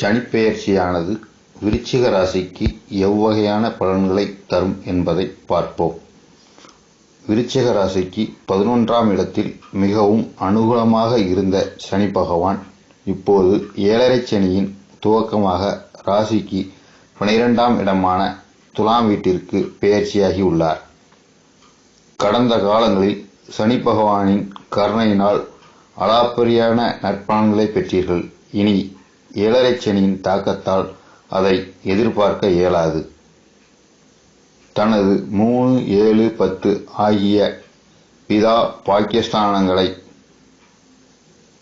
சனிப்பெயர்ச்சியானது விருச்சிக ராசிக்கு எவ்வகையான பலன்களை தரும் என்பதை பார்ப்போம். விருச்சிக ராசிக்கு பதினொன்றாம் இடத்தில் மிகவும் அனுகூலமாக இருந்த சனி பகவான் இப்போது ஏழரை சனியின் துவக்கமாக ராசிக்கு பனிரெண்டாம் இடமான துலாம் வீட்டிற்கு பெயர்ச்சியாகி உள்ளார். கடந்த காலங்களில் சனி பகவானின் கருணையினால் அளப்பரியான நற்பலன்களை பெற்றீர்கள். இனி ஏழரைச் சனியின் தாக்கத்தால் அதை எதிர்பார்க்க இயலாது. தனது மூணு ஏழு பத்து ஆகிய பிதா பாக்கியஸ்தானங்களை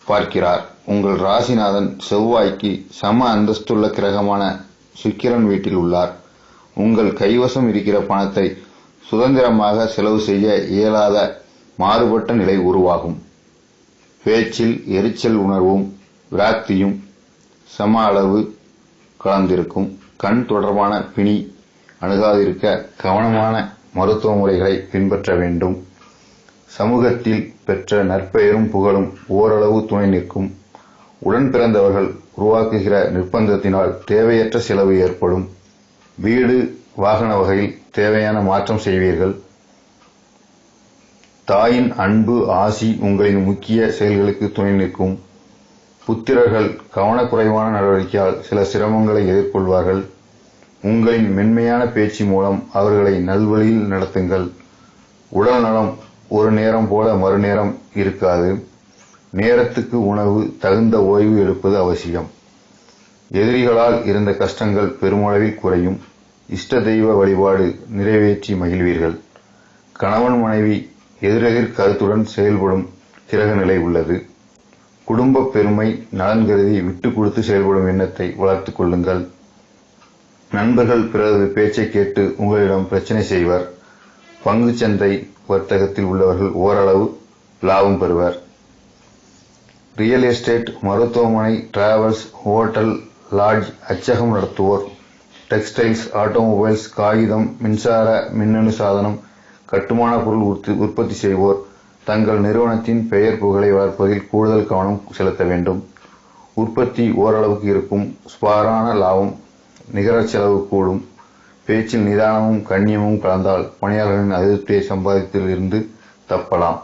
பார்க்கிறார். உங்கள் ராசிநாதன் செவ்வாய்க்கு சம அந்தஸ்துள்ள கிரகமான சுக்கிரன் வீட்டில் உள்ளார். உங்கள் கைவசம் இருக்கிற பணத்தை சுதந்திரமாக செலவு செய்ய இயலாத மாறுபட்ட நிலை உருவாகும். பேச்சில் எரிச்சல் உணர்வும் விராக்தியும் சம அளவு கலந்திருக்கும். கண் தொடர்பான பிணி அணுகாதிருக்க கவனமான மருத்துவ முறைகளை பின்பற்ற வேண்டும். சமூகத்தில் பெற்ற நற்பெயரும் புகழும் ஓரளவு துணை நிற்கும். உடன் பிறந்தவர்கள் உருவாக்குகிற நிர்பந்தத்தினால் தேவையற்ற செலவு ஏற்படும். வீடு வாகன வகையில் தேவையான மாற்றம் செய்வீர்கள். தாயின் அன்பு ஆசி உங்களின் முக்கிய செயல்களுக்கு துணை நிற்கும். புத்திரர்கள் கவனக்குறைவான நடவடிக்கையால் சில சிரமங்களை எதிர்கொள்வார்கள். உங்களின் மென்மையான பேச்சு மூலம் அவர்களை நல்வழியில் நடத்துங்கள். உடல் நலம் ஒரு நேரம் போல மறுநேரம் இருக்காது. நேரத்துக்கு உணவு தகுந்த ஓய்வு எடுப்பது அவசியம். எதிரிகளால் இருந்த கஷ்டங்கள் பெருமளவில் குறையும். இஷ்ட தெய்வ வழிபாடு நிறைவேற்றி மகிழ்வீர்கள். கணவன் மனைவி எதிரெதிர் கருத்துடன் செயல்படும் கிரக நிலை உள்ளது. குடும்பப் பெருமை நலன் கருதி விட்டு கொடுத்து செயல்படும் எண்ணத்தை வளர்த்துக் கொள்ளுங்கள். நண்பர்கள் பிறரது பேச்சை கேட்டு உங்களிடம் பிரச்சனை செய்வர். பங்கு சந்தை வர்த்தகத்தில் உள்ளவர்கள் ஓரளவு லாபம் பெறுவர். ரியல் எஸ்டேட் மருத்துவமனை டிராவல்ஸ் ஹோட்டல் லாட்ஜ் அச்சகம் நடத்துவோர் டெக்ஸ்டைல்ஸ் ஆட்டோமொபைல்ஸ் காகிதம் மின்சார மின்னணு சாதனம் கட்டுமான பொருள் உற்பத்தி செய்வோர் தங்கள் நிறுவனத்தின் பெயர் புகழை வளர்ப்பதில் கூடுதல் கவனம் செலுத்த வேண்டும். உற்பத்தி ஓரளவுக்கு இருக்கும். ஸ்பாரான லாபம் நிகர செலவு கூடும். பேச்சில் நிதானமும் கண்ணியமும் கலந்தால் பணியாளர்களின் அதிருப்தியை சம்பாதிப்பதில் இருந்து தப்பலாம்.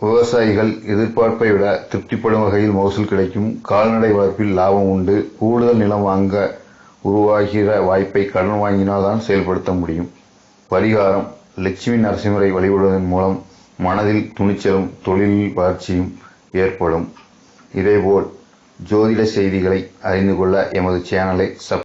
விவசாயிகள் எதிர்பார்ப்பை விட திருப்திப்படும் வகையில் மகசூல் கிடைக்கும். கால்நடை வளர்ப்பில் லாபம் உண்டு. கூடுதல் நிலம் வாங்க உருவாகிற வாய்ப்பை கடன் வாங்கினால் தான் செயல்படுத்த முடியும். பரிகாரம் லட்சுமி நரசிம்மரை வழிபடுவதன் மூலம் மனதில் துணிச்சலும் தொழிலில் வளர்ச்சியும் ஏற்படும். இதேபோல் ஜோதிட செய்திகளை அறிந்து கொள்ள எமது சேனலை சப்